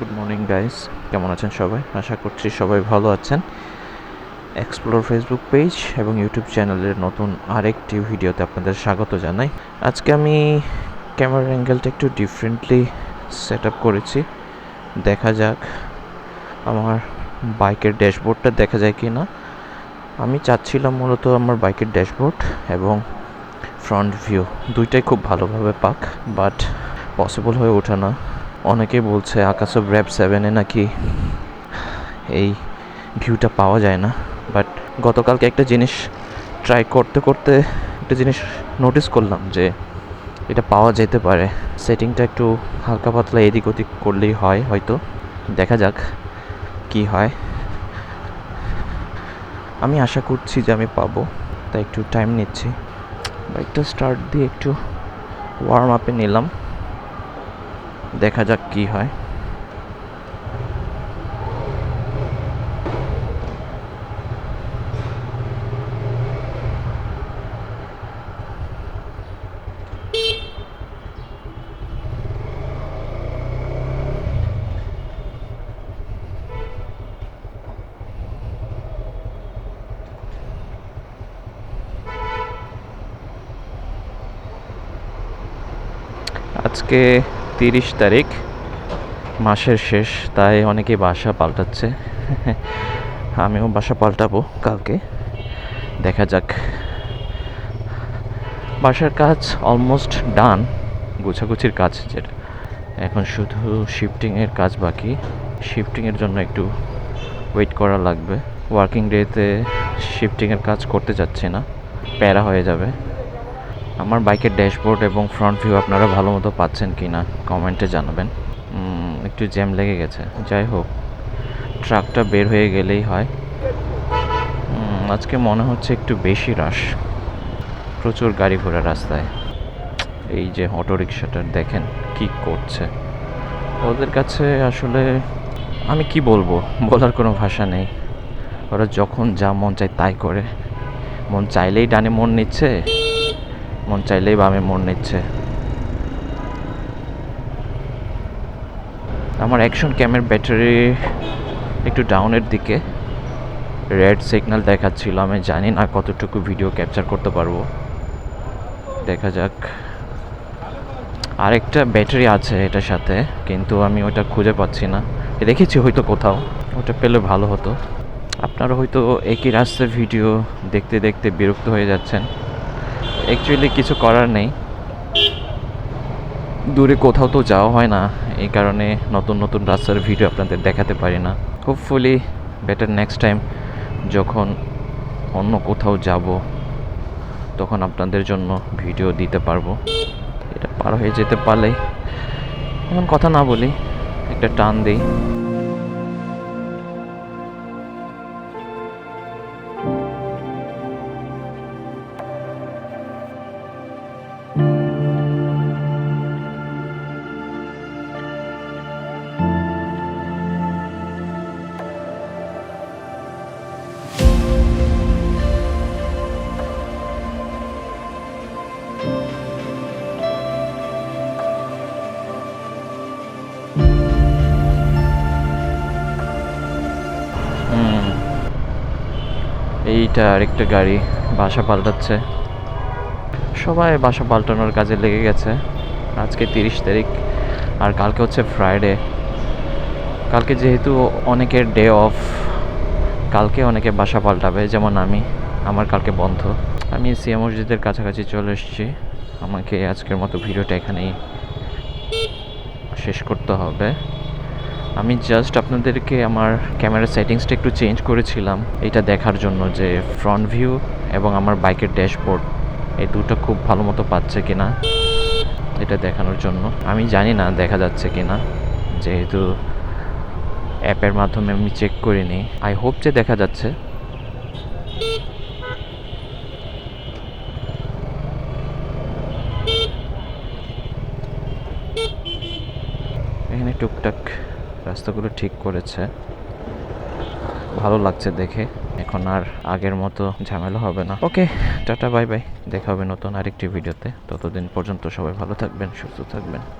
Good morning guys কেমন আছেন সবাই? আশা করছি সবাই ভালো আছেন। এক্সপ্লোর ফেসবুক পেজ এবং ইউটিউব চ্যানেলের নতুন আরেকটি ভিডিওতে আপনাদের স্বাগত জানাই। আজকে আমি ক্যামেরা অ্যাঙ্গেলটা একটু ডিফারেন্টলি সেট আপ করেছি। দেখা যাক আমার বাইকের ড্যাশবোর্ডটা দেখা যায় কি না আমি চাচ্ছিলাম মূলত আমার বাইকের ড্যাশবোর্ড এবং ফ্রন্ট ভিউ দুইটাই খুব ভালোভাবে পাক বাট পসিবল হয়ে ওঠে না। অনেকেই বলছে আকাশো র্যাপ সেভেনে নাকি এই ভিউটা পাওয়া যায় না বাট গতকালকে একটা জিনিস ট্রাই করতে করতে একটা জিনিস নোটিস করলাম যে এটা পাওয়া যেতে পারে। সেটিংটা একটু হালকা পাতলা এদিক ওদিক করলেই হয় হয়তো। দেখা যাক কি হয়। আমি আশা করছি যে আমি পাবো, তাই একটু টাইম নিচ্ছি। বাইকটা স্টার্ট দিয়ে একটু ওয়ার্ম আপে নিলাম। দেখা যাক কি হয়। আজকে তিরিশ তারিখ, মাসের শেষ, তাই অনেকে বাসা পাল্টাচ্ছে। আমিও বাসা পাল্টাবো কালকে। দেখা যাক। বাসার কাজ অলমোস্ট ডান গোছাগুছির কাজ যেটা। এখন শুধু শিফটিংয়ের কাজ বাকি। শিফটিংয়ের জন্য একটু ওয়েট করা লাগবে। ওয়ার্কিং ডেতে শিফটিংয়ের কাজ করতে যাচ্ছি না। প্যারা হয়ে যাবে। আমার বাইকের ড্যাশবোর্ড এবং ফ্রন্ট ভিউ আপনারা ভালো মতো পাচ্ছেন কি না কমেন্টে জানাবেন। একটু জ্যাম লেগে গেছে। যাই হোক, ট্রাকটা বের হয়ে গেলেই হয়। আজকে মনে হচ্ছে একটু বেশি রাশ। প্রচুর গাড়ি ঘোড়া রাস্তায়। এই যে অটো রিক্সাটার দেখেন কি করছে। ওদের কাছে আসলে আমি কি বলব? বলার কোনো ভাষা নেই। ওরা যখন যা মন চায় তাই করে। মন চাইলেই ডানে মন নিচ্ছে। মন চাইলেই বামে মন নিচ্ছে। আমার অ্যাকশন ক্যামের ব্যাটারি একটু ডাউনের দিকে। রেড সিগন্যাল দেখাচ্ছিল, আমি জানি না কতটুকু ভিডিও ক্যাপচার করতে পারব। দেখা যাক। আরেকটা ব্যাটারি আছে এটার সাথে, কিন্তু আমি ওটা খুঁজে পাচ্ছি না। রেখেছি হয়তো কোথাও, ওটা পেলে ভালো হতো। আপনারা হয়তো একই রাস্তার ভিডিও দেখতে দেখতে বিরক্ত হয়ে যাচ্ছেন। অ্যাকচুয়ালি কিছু করার নেই। দূরে কোথাও তো যাওয়া হয় না। এই কারণে নতুন নতুন রাস্তার ভিডিও আপনাদের দেখাতে পারি না। হোপফুলি বেটার নেক্সট টাইম যখন অন্য কোথাও যাব, তখন আপনাদের জন্য ভিডিও দিতে পারব। এটা পার হয়ে যেতে পারলেই এখন কথা না বলি, একটা টান দিই। এইটা আরেকটা গাড়ি, বাসা পাল্টাচ্ছে। সবাই বাসা পাল্টানোর কাজে লেগে গেছে। আজকে তিরিশ তারিখ, আর কালকে হচ্ছে ফ্রাইডে কালকে যেহেতু অনেকের ডে অফ কালকে অনেকে বাসা পাল্টাবে, যেমন আমি। আমার কালকে বন্ধ। আমি সিয়া মসজিদের কাছাকাছি চলে এসেছি। আমাকে আজকের মতো ভিডিওটা এখানেই শেষ করতে হবে। আমি জাস্ট আপনাদেরকে আমার ক্যামেরা সেটিংসটা একটু চেঞ্জ করেছিলাম। এটা দেখার জন্য যে ফ্রন্ট ভিউ এবং আমার বাইকের ড্যাশবোর্ড এই দুটো খুব ভালো মতো পাচ্ছে কিনা, এটা দেখানোর জন্য। আমি জানি না দেখা যাচ্ছে কিনা, যেহেতু অ্যাপের মাধ্যমে আমি চেক করিনি। আই হোপ যে দেখা যাচ্ছে। এখানে টুকটাক রাস্তাগুলো ঠিক করেছে। ভালো লাগছে দেখে। এখন আর আগের মতো ঝামেলা হবে না। Okay, tata, bye bye. দেখা হবে নতুন আরেকটি ভিডিওতে। ততদিন পর্যন্ত সবাই ভালো থাকবেন, সুস্থ থাকবেন।